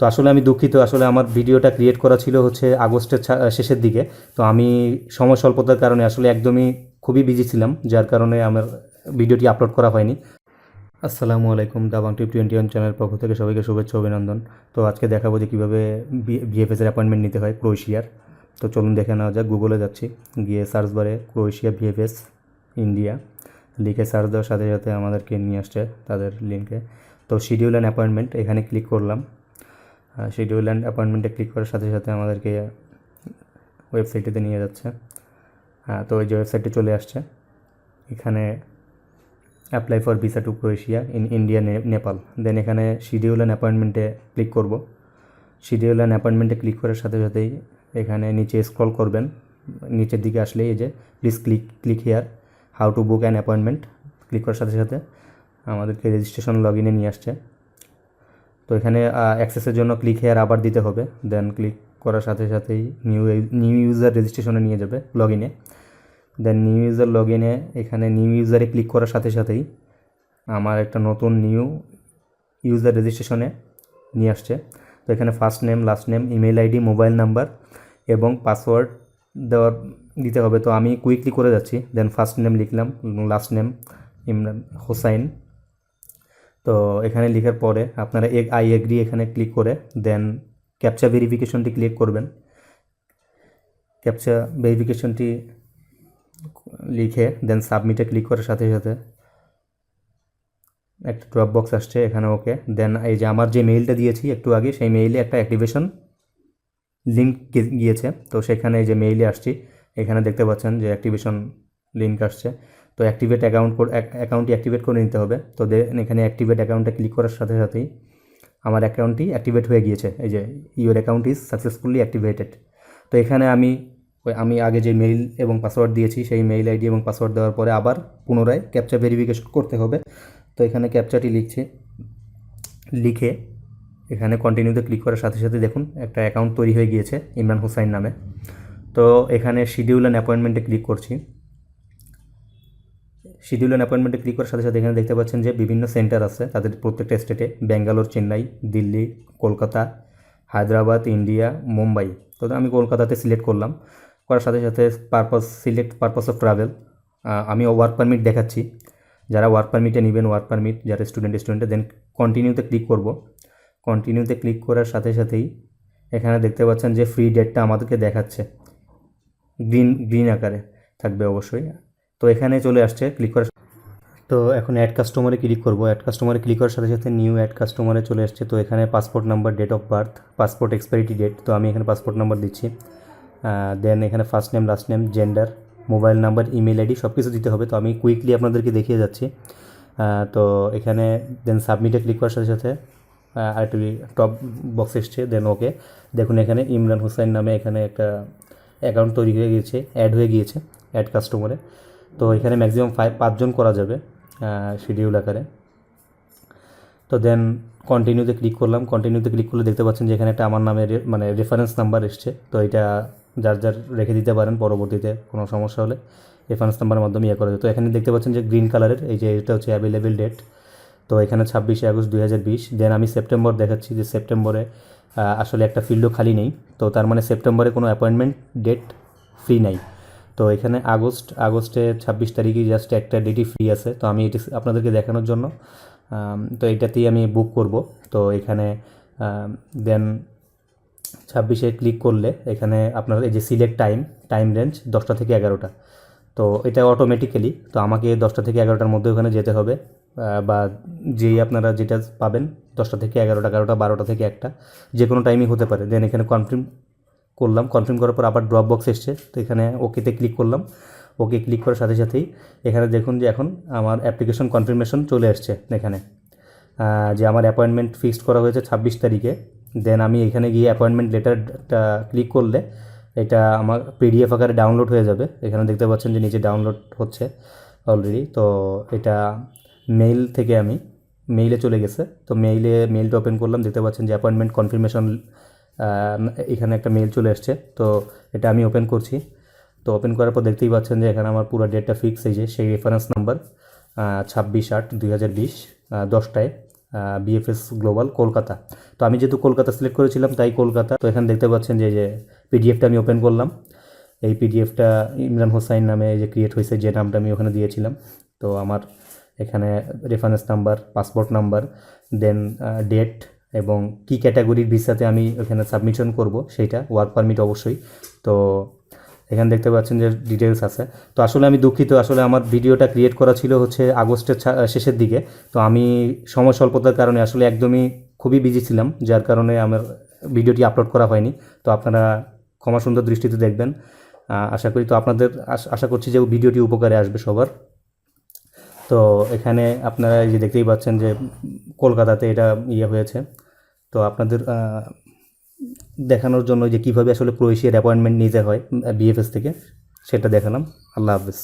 তো আসলে আমি দুঃখিত, আসলে আমার ভিডিওটা ক্রিয়েট করা ছিল হচ্ছে আগস্টের শেষের দিকে। তো আমি সময় স্বল্পতার কারণে আসলে একদমই খুবই বিজি ছিলাম, যার কারণে আমার ভিডিওটি আপলোড করা হয়নি। আসসালামু আলাইকুম, দাবাং টিপ টোয়েন্টি ওয়ান চ্যানেলের পক্ষ থেকে সবাইকে শুভেচ্ছা, অভিনন্দন। তো আজকে দেখাবো যে কীভাবে ভিএফএসের অ্যাপয়েন্টমেন্ট নিতে হয় ক্রোয়েশিয়ার। তো চলুন দেখে নেওয়া যাক গুগলে যাচ্ছি। গিয়ে সার্চ বারে ক্রোয়েশিয়া ভিএফএস ইন্ডিয়া লিখে সার্চ দেওয়ার সাথে সাথে আমাদেরকে নিয়ে আসছে তাদের লিঙ্কে তো শিডিউল অ্যান্ড অ্যাপয়েন্টমেন্ট এখানে ক্লিক করলাম। শিডিউল অ্যান্ড অ্যাপয়েন্টমেন্টে ক্লিক করার সাথে সাথে আমাদেরকে ওয়েবসাইটেতে নিয়ে যাচ্ছে। তো ওই যে ওয়েবসাইটে চলে আসছে। এখানে apply for visa to Croatia in India Nepal then এখানে শিডিউল অ্যান্ড অ্যাপয়েন্টমেন্টে ক্লিক করব। শিডিউল অ্যান্ড অ্যাপয়েন্টমেন্টে ক্লিক করার সাথে সাথেই এখানে নিচে স্ক্রল করবেন। নিচের দিকে আসলেই এই যে please click click here how to book an appointment click করার সাথে সাথে আমাদেরকে রেজিস্ট্রেশন লগ ইনে নিয়ে আসছে। তো এখানে অ্যাক্সেসের জন্য ক্লিক হেয়ার আবার দিতে হবে। দেন ক্লিক করার সাথে সাথেই নিউ নিউ ইউজার রেজিস্ট্রেশনে নিয়ে যাবে লগ ইনে দেন নিউ ইউজার লগ ইনে এখানে নিউ ইউজারে ক্লিক করার সাথে সাথেই আমার একটা নতুন নিউ ইউজার রেজিস্ট্রেশনে নিয়ে আসছে। তো এখানে first name last name email ID mobile number এবং পাসওয়ার্ড দেওয়ার দিতে হবে। তো আমি কুইকলি করে যাচ্ছি। দেন ফার্স্ট নেম লিখলাম লাস্ট নেম ইমরান হোসাইন তো এখানে লেখার পরে আপনারা এক আই এগ্রি এখানে ক্লিক করে দেন ক্যাপচা ভেরিফিকেশনটি ক্লিক করবেন। ক্যাপচা ভেরিফিকেশনটি লিখে দেন সাবমিটে ক্লিক করার সাথে সাথে একটা ড্রপ বক্স আসছে এখানে ওকে দেন এই যে আমার যে মেইলটা দিয়েছি একটু আগে, সেই মেইলে একটা অ্যাক্টিভেশন লিঙ্ক গিয়েছে। তো সেখানে যে মেইলে আসছি, এখানে দেখতে পাচ্ছেন যে অ্যাক্টিভেশন লিঙ্ক আসছে। তো অ্যাক্টিভেট অ্যাকাউন্ট অ্যাকাউন্টটি অ্যাক্টিভেট করে নিতে হবে। তো এখানে অ্যাক্টিভেট অ্যাকাউন্টে ক্লিক করার সাথে সাথেই আমার অ্যাকাউন্টটি অ্যাক্টিভেট হয়ে গিয়েছে। এই যে your account is successfully activated তো এখানে আমি, ওই আমি আগে যে মেইল এবং পাসওয়ার্ড দিয়েছি, সেই মেইল আইডি এবং পাসওয়ার্ড দেওয়ার পরে আবার পুনরায় ক্যাপচা ভেরিফিকেশন করতে হবে। তো এখানে ক্যাপচাটি লিখছে। লিখে এখানে কন্টিনিউতে ক্লিক করার সাথে সাথে দেখুন, একটা অ্যাকাউন্ট তৈরি হয়ে গিয়েছে, ইমরান হোসাইন নামে। তো এখানে শিডিউল অ্যান্ড অ্যাপয়েন্টমেন্টে ক্লিক করছি। শিডিউল অ্যান্ড অ্যাপয়েন্টমেন্টে ক্লিক করার সাথে সাথে এখানে দেখতে পাচ্ছেন যে বিভিন্ন সেন্টার আছে। তাদের প্রত্যেকটা স্টেটে ব্যাঙ্গালোর চেন্নাই দিল্লি কলকাতা হায়দ্রাবাদ ইন্ডিয়া মুম্বাই তো আমি কলকাতাতে সিলেক্ট করলাম। করার সাথে সাথে purpose select purpose of travel আমি ওয়ার্ক পারমিট দেখাচ্ছি। যারা ওয়ার্ক পারমিটে নেবেন ওয়ার্ক পারমিট যারা স্টুডেন্ট স্টুডেন্টে দেন কন্টিনিউতে ক্লিক করব। কন্টিনিউতে ক্লিক করার সাথে সাথেই এখানে দেখতে পাচ্ছেন যে ফ্রি ডেটটা আমাদেরকে দেখাচ্ছে। গ্রিন গ্রিন আকারে থাকবে অবশ্যই। তো এখানে চলে আসছে ক্লিক করার তো এখন অ্যাড কাস্টমারে ক্লিক করব। অ্যাড কাস্টমারে ক্লিক করার সাথে সাথে নিউ অ্যাড কাস্টমারে চলে আসছে। তো এখানে passport number date of birth passport expiry date তো আমি এখানে পাসপোর্ট নাম্বার দিচ্ছি। দেন এখানে first name last name gender mobile number email ID সব কিছু দিতে হবে। তো আমি কুইকলি আপনাদেরকে দেখিয়ে যাচ্ছি। তো এখানে দেন সাবমিটে ক্লিক করার সাথে সাথে আরেকটি টপ বক্স এসছে। দেন ওকে দেখুন এখানে ইমরান হোসেন নামে এখানে একটা অ্যাকাউন্ট তৈরি হয়ে গিয়েছে অ্যাড হয়ে গিয়েছে অ্যাড কাস্টমারে তো এখানে ম্যাক্সিমাম ফাইভ পাঁচজন করা যাবে শিডিউল আকারে। তো দেন কন্টিনিউতে ক্লিক করলাম। কন্টিনিউতে ক্লিক করলে দেখতে পাচ্ছেন যে এখানে একটা আমার নামে মানে রেফারেন্স নাম্বার এসছে। তো এটা যার যার রেখে দিতে পারেন, পরবর্তীতে কোনো সমস্যা হলে রেফারেন্স নাম্বারের মাধ্যমে ইয়ে করা যায়। তো এখানে দেখতে পাচ্ছেন যে গ্রিন কালারের এই যে এটা হচ্ছে অ্যাভেলেবেল ডেট তো এখানে ছাব্বিশে আগস্ট দুই হাজার বিশ। দেন আমি সেপ্টেম্বর দেখাচ্ছি যে সেপ্টেম্বরে আসলে একটা ফিল্ডও খালি নেই। তো তার মানে সেপ্টেম্বরে কোনো অ্যাপয়েন্টমেন্ট ডেট ফ্রি নাই। তো এখানে আগস্ট, আগস্টে ছাব্বিশ তারিখে জাস্ট একটা ডেটই ফ্রি আছে। তো আমি এটি আপনাদেরকে দেখানোর জন্য। তো এটাতেই আমি বুক করব। তো এখানে দেন ছাব্বিশে ক্লিক করলে এখানে আপনার এই যে সিলেক্ট টাইম টাইম রেঞ্জ দশটা থেকে এগারোটা। তো এটা অটোমেটিক্যালি তো আমাকে দশটা থেকে এগারোটার মধ্যে ওখানে যেতে হবে। বা যেই আপনারা যেটা পাবেন, দশটা থেকে এগারোটা এগারোটা, বারোটা থেকে একটা যে কোনো টাইমই হতে পারে। দেন এখানে কনফার্ম করলাম কনফার্ম করার পর আবার ড্রপ বক্স এসছে। তো এখানে ওকেতে ক্লিক করলাম। ওকে ক্লিক করার সাথে সাথেই এখানে দেখুন যে এখন আমার অ্যাপ্লিকেশন কনফার্মেশন চলে আসছে এখানে। যে আমার অ্যাপয়েন্টমেন্ট ফিক্সড করা হয়েছে ছাব্বিশ তারিখে। দেন আমি এখানে গিয়ে অ্যাপয়েন্টমেন্ট লেটারটা ক্লিক করলে এটা আমার পিডিএফ আকারে ডাউনলোড হয়ে যাবে। এখানে দেখতে পাচ্ছেন যে নিচে ডাউনলোড হচ্ছে অলরেডি তো এটা মেইল থেকে আমি মেইলে চলে গেছে। তো মেইলে মেইলটা ওপেন করলাম। দেখতে পাচ্ছেন যে অ্যাপয়েন্টমেন্ট কনফার্মেশন এখানে একটা মেল চলে এসছে। তো এটা আমি ওপেন করছি। তো ওপেন করার পর দেখতেই পাচ্ছেন যে এখানে আমার পুরো ডেটটা ফিক্স যে সেই রেফারেন্স নাম্বার ছাব্বিশ আট দুই হাজার বিশ দশটায় বিএফএস গ্লোবাল কলকাতা। তো আমি যেহেতু কলকাতা সিলেক্ট করেছিলাম, তাই কলকাতা। তো এখানে দেখতে পাচ্ছেন যে যে পিডিএফটা আমি ওপেন করলাম। এই পিডিএফটা ইমরান হোসাইন নামে যে ক্রিয়েট হয়েছে, যে নামটা আমি ওখানে দিয়েছিলাম। তো আমার এখানে reference number passport number then date এবং কি ক্যাটাগরির ভিসাতে আমি এখানে সাবমিশন করব সেইটা ওয়ার্ক পারমিট অবশ্যই। তো এখানে দেখতে পাচ্ছেন যে ডিটেলস আছে। তো আসলে আমি দুঃখিত, আসলে আমার ভিডিওটা ক্রিয়েট করা ছিল হচ্ছে আগস্টের শেষের দিকে। তো আমি সময় স্বল্পতার কারণে আসলে একদমই খুবই বিজি ছিলাম, যার কারণে আমার ভিডিওটি আপলোড করা হয়নি। তো আপনারা ক্ষমা সুন্দর দৃষ্টিতে দেখবেন। আশা করি তো আপনাদের আশা করছি যে ভিডিওটি উপকারে আসবে সবার। তো এখানে আপনারা এই যে দেখতেই পাচ্ছেন যে কলকাতাতে এটা ইয়ে হয়েছে। তো আপনাদের দেখানোর জন্য যে কীভাবে আসলে ক্রোয়েশিয়ার অ্যাপয়েন্টমেন্ট নিতে হয় বিএফএস থেকে, সেটা দেখালাম। আল্লাহ হাফিজ।